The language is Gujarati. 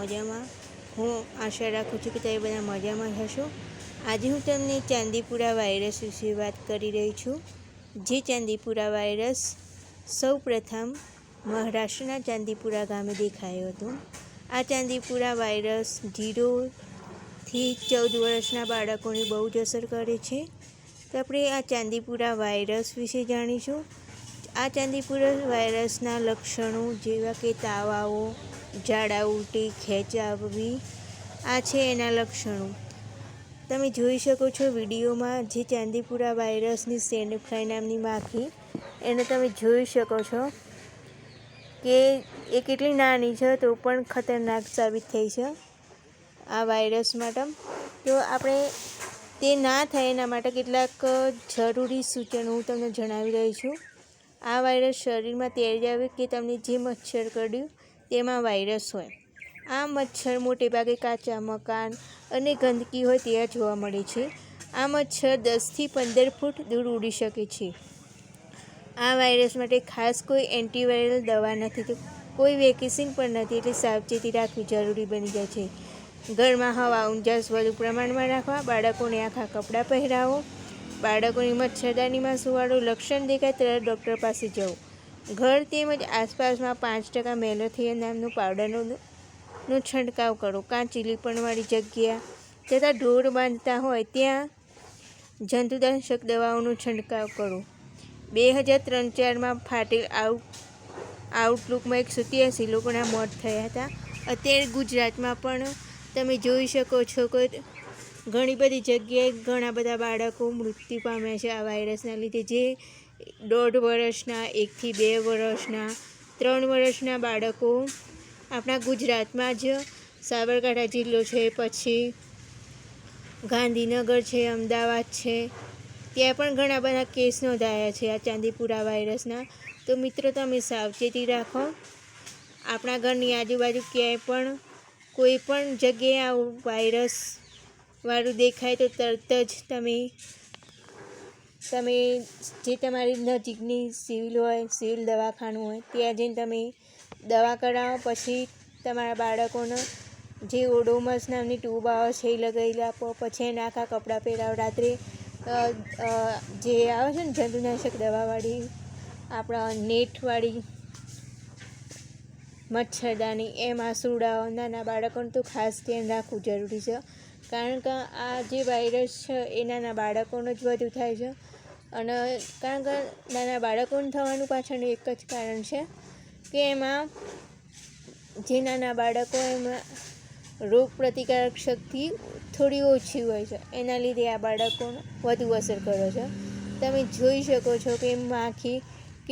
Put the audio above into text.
મજામાં. હું આશા રાખું છું કે તમે બધા મજામાં હશો. આજે હું તમને ચાંદીપુરા વાયરસ વિશે વાત કરી રહી છું, જે ચાંદીપુરા વાયરસ સૌ પ્રથમ મહારાષ્ટ્રના ચાંદીપુરા ગામે દેખાયો હતો. આ ચાંદીપુરા વાયરસ જીરોથી ચૌદ વર્ષના બાળકોને બહુ જ અસર કરે છે. તો આપણે આ ચાંદીપુરા વાયરસ વિશે જાણીશું. આ ચાંદીપુરા વાયરસના લક્ષણો જેવા કે તાવ આવો ઝાડા ઉલટી, ખેંચ આવવી, આ છે એના લક્ષણો. તમે જોઈ શકો છો વિડીયોમાં જે ચાંદીપુરા વાયરસની સેન્ડફ્લાય નામની માખી, એને તમે જોઈ શકો છો કે એ કેટલી નાની છે તો પણ ખતરનાક સાબિત થઈ છે આ વાયરસ માટે. તો આપણે તે ના થાય એના માટે કેટલાક જરૂરી સૂચનો હું તમને જણાવી રહી છું. આ વાયરસ શરીરમાં તેજ આવે કે તમને જે મચ્છર કરડ્યું તેમાં વાયરસ હોય. આ મચ્છર મોટેભાગે કાચા મકાન અને ગંદકી હોય ત્યાં જોવા મળે છે. આ મચ્છર દસથી પંદર ફૂટ દૂર ઉડી શકે છે. આ વાયરસ માટે ખાસ કોઈ એન્ટીવાયરલ દવા નથી તો કોઈ વેકેસિન પણ નથી એટલે સાવચેતી રાખવી જરૂરી બની જાય છે. ઘરમાં હવા ઊંઝાસ વધુ પ્રમાણમાં રાખવા, બાળકોને આખા કપડાં પહેરાવો, બાળકોની મચ્છરદાનીમાં સુવાળું લક્ષણ દેખાય ત્યારે ડૉક્ટર પાસે જવું ઘર તેમજ આસપાસમાં પાંચ ટકા મેલોથિયન નામનું પાવડરનો છંટકાવ કરો. કાચી લીપણવાળી જગ્યા. તથા ઢોર બાંધતા હોય ત્યાં જંતુનાશક દવાઓનો છંટકાવ કરો. બે હજાર ત્રણ ચારમાં ફાટેલ આઉટ આઉટલુકમાં એક સત્યાસી લોકોના મોત થયા હતા. અત્યારે ગુજરાતમાં પણ તમે જોઈ શકો છો કે ઘણી બધી જગ્યાએ ઘણા બધા બાળકો મૃત્યુ પામ્યા છે આ વાયરસના લીધે. જે દોઢ વર્ષના, એકથી બે વર્ષના, ત્રણ વર્ષના બાળકો આપણા ગુજરાતમાં જ સાબરકાંઠા જિલ્લો છે, પછી ગાંધીનગર છે, અમદાવાદ છે, ત્યાં પણ ઘણા બધા કેસ નોંધાયા છે આ ચાંદીપુરા વાયરસના. તો મિત્રો, તમે સાવચેતી રાખો, આપણા ઘરની આજુબાજુ ક્યાંય પણ કોઈ પણ જગ્યાએ આવું વાયરસ વાળું દેખાય તો તરત જ તમે તમે જે તમારી નજીકની સિવિલ હોય, સિવિલ દવાખાનું હોય, ત્યાં જઈને તમે દવા કરાવો, પછી તમારા બાળકોને જે ઓડોમસ નામની ટ્યુબ આવે છે એ લગાવી આપો, પછી એને આખા કપડાં પહેરાવો. રાત્રે જે આવે છે ને જંતુનાશક દવાવાળી, આપણા નેટવાળી મચ્છરદાની, એમાં સુડાઓ, નાના બાળકોને તો ખાસ ધ્યાન રાખવું જરૂરી છે. કારણ કે આ જે વાયરસ છે, એ નાના બાળકોનો જ વધુ થાય છે. અને કારણ કે નાના બાળકોને થવાનું પાછળનું એક જ કારણ છે કે એમાં જે નાના બાળકો એમાં રોગ પ્રતિકારક શક્તિ થોડી ઓછી હોય છે. એના લીધે આ બાળકોને વધુ અસર કરે છે. તમે જોઈ શકો છો કે માખી